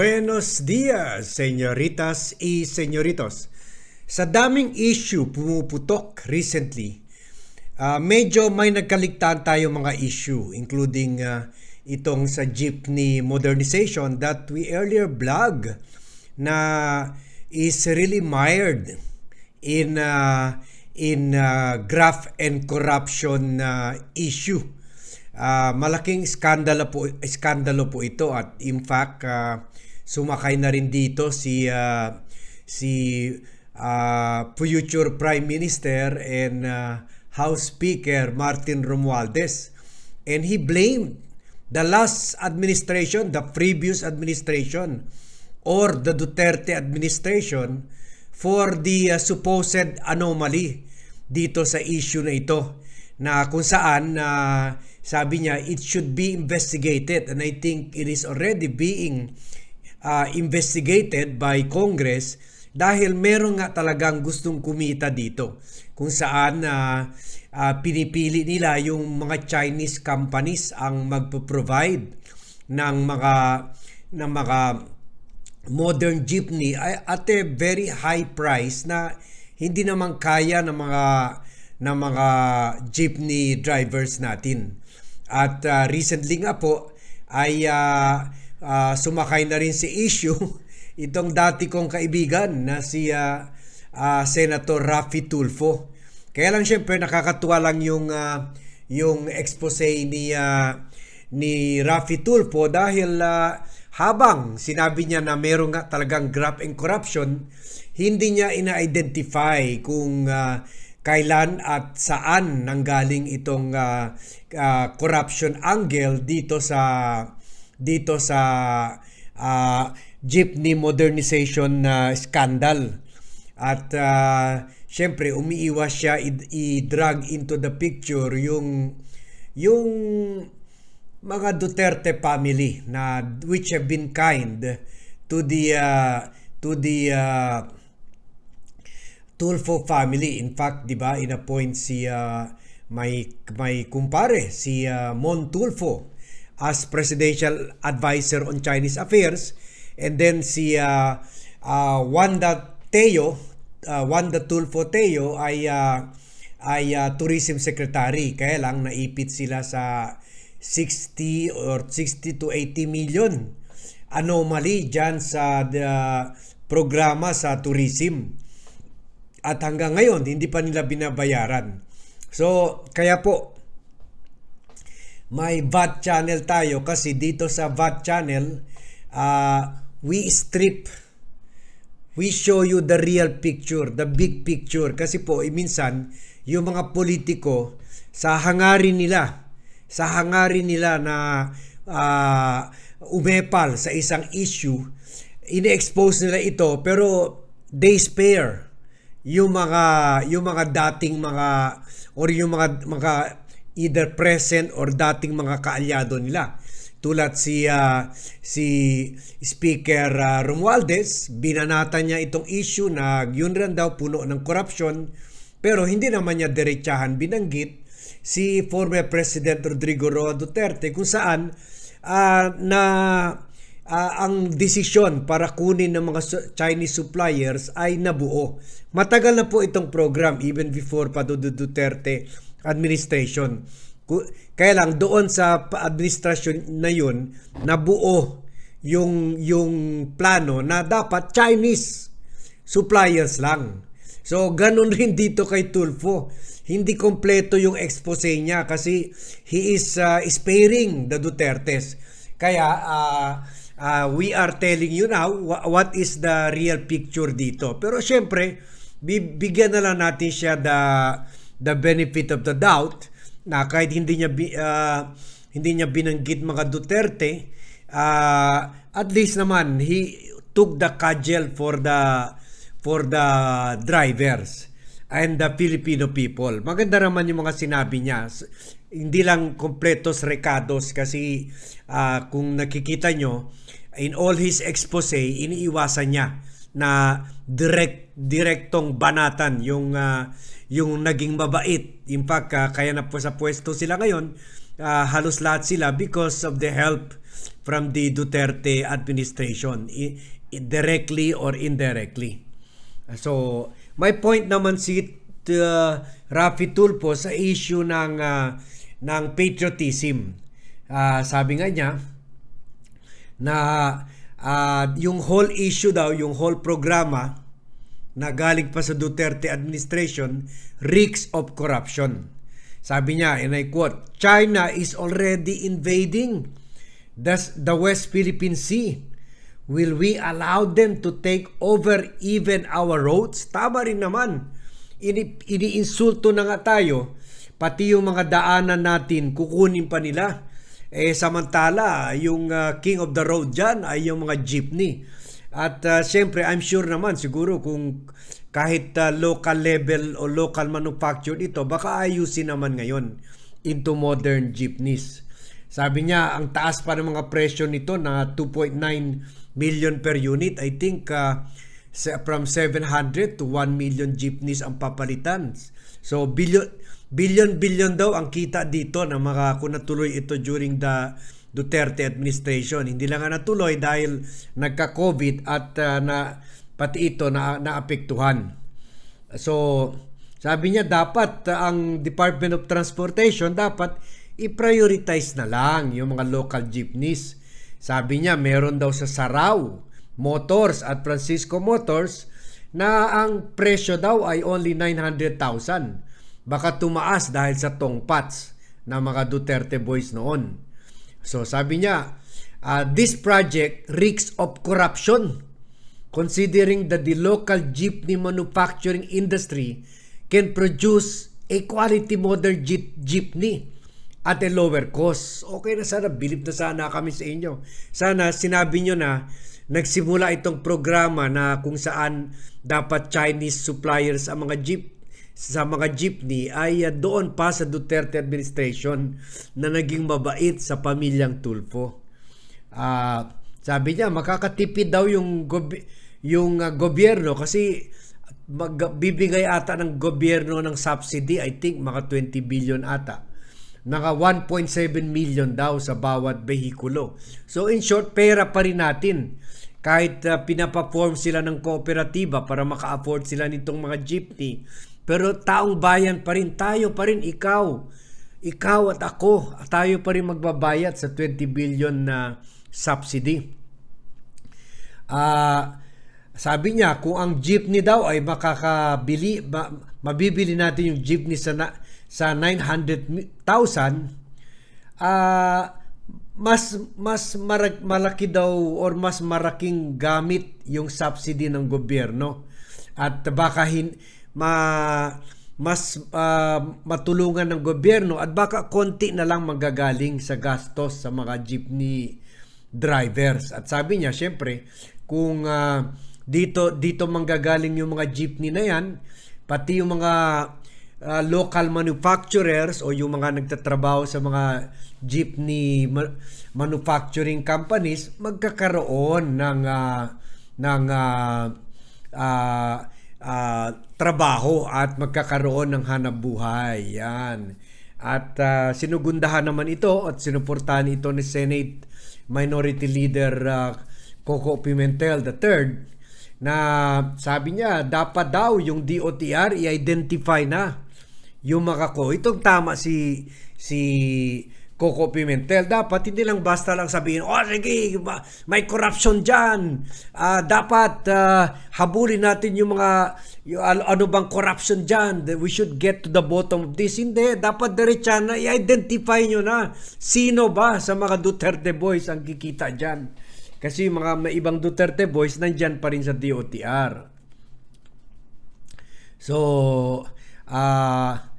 Buenos dias, señoritas y señoritos. Sa daming issue pumuputok recently, ah, medyo may nagkaligtaan tayo mga issue, including ah, itong sa jeepney modernization that we earlier blog na is really mired in ah, in ah, graft and corruption ah, issue. Ah, malaking skandalo po skandalo po ito at in fact ah, sumakay na rin dito si ah, si ah, future Prime Minister and ah, House Speaker Martin Romualdez. And he blamed the last administration, the previous administration or the Duterte administration for the uh, supposed anomaly dito sa issue na ito na kung saan na sabi niya it should be investigated. And I think it is already being uh, investigated by Congress dahil meron nga talagang gustong kumita dito kung saan uh, uh, pinipili nila yung mga Chinese companies ang magpo-provide ng mga ng mga modern jeepney at a very high price na hindi naman kaya ng mga ng mga jeepney drivers natin. At uh, recently nga po ay uh, uh, sumakay na rin si issue itong dati kong kaibigan na si uh, uh, Senator Rafi Tulfo. Kaya lang syempre nakakatuwa lang yung uh, yung expose ni uh, ni Rafi Tulfo dahil uh, habang sinabi niya na meron nga talagang graft and corruption, hindi niya ina-identify kung uh, kailan at saan nanggaling itong uh, uh, corruption angle dito sa dito sa uh, jeepney modernization na scandal. At uh, syempre umiiwas siya i-drag into the picture yung yung mga Duterte family na which have been kind to the uh, to the uh, Tulfo family. In fact, 'di ba, inappoint si uh, may may kumpare si uh, Mon Tulfo as presidential advisor on Chinese affairs. And then si uh, uh, Wanda Teo uh, Wanda Tulfo Teo ay uh, ay uh, tourism secretary. Kaya lang naipit sila sa 60 or 60 to 80 million anomaly dyan sa the programa sa tourism. At hanggang ngayon hindi pa nila binabayaran. So kaya po may VAT channel tayo kasi dito sa VAT channel uh, we strip. We show you the real picture, the big picture. Kasi po eh, minsan yung mga politiko sa hangarin nila sa hangarin nila na uh, umepal sa isang issue ini-expose nila ito pero they spare yung mga yung mga dating mga or yung mga mga either present or dating mga kaalyado nila tulad si ah, si Speaker uh, Romualdez binanata niya itong issue na yun rin daw puno ng corruption pero hindi naman niya diretsahan binanggit si former President Rodrigo Roa Duterte kung saan ah, na ah, ang desisyon para kunin ng mga Chinese suppliers ay nabuo. Matagal na po itong program even before pa Duterte administration. Kaya lang doon sa administrasyon na yun, nabuo yung yung plano na dapat Chinese suppliers lang. So ganun rin dito kay Tulfo. Hindi kompleto yung expose niya kasi he is uh, sparing the Dutertes. Kaya uh, uh, we are telling you now wha- what is the real picture dito. Pero syempre, bibigyan na lang natin siya the the benefit of the doubt na kahit hindi niya uh, hindi niya binanggit mga Duterte, uh, at least naman he took the cudgel for the for the drivers and the Filipino people. Maganda naman yung mga sinabi niya. Hindi lang kompletos recados kasi ah, kung nakikita nyo, in all his expose, iniiwasan niya na direct direktong banatan yung ah, yung naging mabait. In fact, ah, kaya na po sa pwesto sila ngayon, ah, halos lahat sila because of the help from the Duterte administration i- directly or indirectly. So, my point naman si uh, Rafi Tulfo sa issue ng uh, ng patriotism. Ah, sabi nga niya na ah, yung whole issue daw, yung whole programa na galing pa sa Duterte administration reeks of corruption. Sabi niya, and I quote, China is already invading the, the West Philippine Sea. Will we allow them to take over even our roads? Tama rin naman. Ini, iniinsulto na nga tayo, pati yung mga daanan natin, kukunin pa nila. Eh samantala, yung uh, king of the road dyan ay yung mga jeepney. At uh, siyempre, I'm sure naman siguro kung kahit uh, local level o local manufactured ito, baka ayusin naman ngayon into modern jeepneys. Sabi niya, ang taas pa ng mga presyo nito na 2.9 million per unit. I think uh, from 700 to 1 million jeepneys ang papalitan. So billion billion billion daw ang kita dito na mga kung natuloy ito during the Duterte administration. Hindi lang nga natuloy dahil nagka-COVID at uh, na pati ito na naapektuhan. So, sabi niya dapat ang Department of Transportation dapat i-prioritize na lang yung mga local jeepneys. Sabi niya meron daw sa Sarao Motors at Francisco Motors na ang presyo daw ay only 900,000. Baka tumaas dahil sa tongpats na mga Duterte boys noon. So sabi niya, uh, this project reeks of corruption considering that the local jeepney manufacturing industry can produce a quality modern jeep, jeepney at a lower cost. Okay na sana, bilib na sana kami sa inyo. Sana sinabi nyo na nagsimula itong programa na kung saan dapat Chinese suppliers ang mga jeep sa mga jeepney ay uh, doon pa sa Duterte administration na naging mabait sa pamilyang Tulfo. Ah, sabi niya makakatipid daw yung gob- yung uh, gobyerno kasi magbibigay ata ng gobyerno ng subsidy I think mga 20 billion ata. Naka 1.7 million daw sa bawat behikulo. So in short, pera pa rin natin. Kahit uh, pinapaform sila ng kooperatiba para maka-afford sila nitong mga jeepney. Pero taong bayan pa rin, tayo pa rin, ikaw. Ikaw at ako, tayo pa rin magbabayad sa 20 billion na subsidy. Ah, sabi niya kung ang jeepney daw ay makakabili ma, mabibili natin yung jeepney sa na, sa 900,000 ah mas mas marag, malaki daw or mas maraking gamit yung subsidy ng gobyerno at baka hin, ma mas ah, matulungan ng gobyerno at baka konti na lang magagaling sa gastos sa mga jeepney drivers. At sabi niya, syempre, kung ah, dito dito manggagaling yung mga jeepney na yan, pati yung mga ah, local manufacturers o yung mga nagtatrabaho sa mga jeepney ma- manufacturing companies magkakaroon ng ah, ng ah, ah, ah, trabaho at magkakaroon ng hanap buhay. Yan. At ah, sinugundahan naman ito at sinuportahan ito ni Senate Minority Leader ah, Coco Pimentel III na sabi niya dapat daw yung DOTR i-identify na yung mga ko. Itong tama si si Coco Pimentel. Dapat hindi lang basta lang sabihin, oh sige, ma- may corruption dyan. Ah, dapat ah, habulin natin yung mga, yung, ano, ano bang corruption dyan. We should get to the bottom of this. Hindi, dapat diretsa na, i-identify nyo na sino ba sa mga Duterte boys ang kikita dyan. Kasi yung mga may ibang Duterte boys nandyan pa rin sa DOTR. So, ah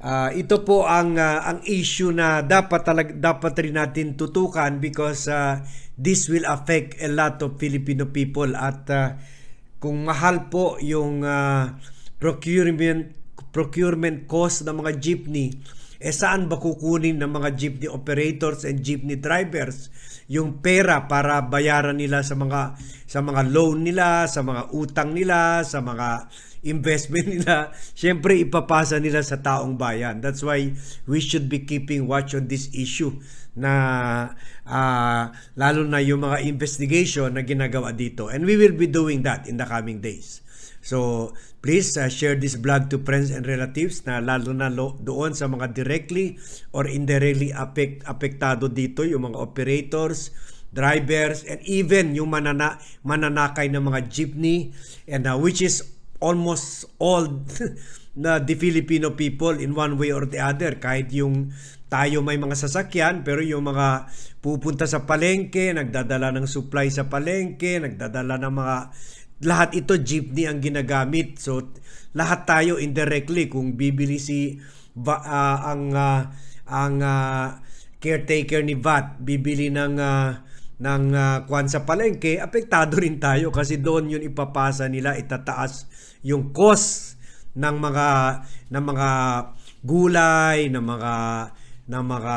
ah, ito po ang ah, ang issue na dapat talag, dapat rin natin tutukan because ah, this will affect a lot of Filipino people at ah, kung mahal po yung ah, procurement procurement cost ng mga jeepney eh saan ba kukunin ng mga jeepney operators and jeepney drivers yung pera para bayaran nila sa mga sa mga loan nila, sa mga utang nila, sa mga investment nila, syempre ipapasa nila sa taong bayan. That's why we should be keeping watch on this issue na ah, lalo na yung mga investigation na ginagawa dito. And we will be doing that in the coming days. So, please uh, share this vlog to friends and relatives na lalo na lo- doon sa mga directly or indirectly affect, apektado dito, yung mga operators, drivers, and even yung manana, mananakay ng mga jeepney, and uh, which is almost all na the Filipino people in one way or the other. Kahit yung tayo may mga sasakyan, pero yung mga pupunta sa palengke, nagdadala ng supply sa palengke, nagdadala ng mga lahat ito jeepney ang ginagamit. So lahat tayo indirectly kung bibili si ah, ang ah, ang ah, caretaker ni VAT bibili ng ah, ng ah, kwan sa palengke, apektado rin tayo kasi doon yun ipapasa nila itataas yung cost ng mga ng mga gulay, ng mga ng mga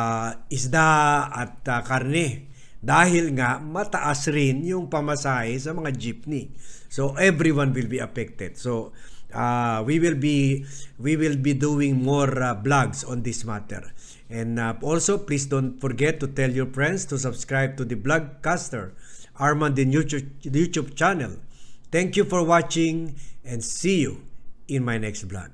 isda at ah, karne dahil nga mataas rin yung pamasahe sa mga jeepney. So everyone will be affected. So uh, we will be we will be doing more uh, vlogs on this matter. And uh, also please don't forget to tell your friends to subscribe to the Blogcaster Armand in YouTube, YouTube channel. Thank you for watching and see you in my next vlog.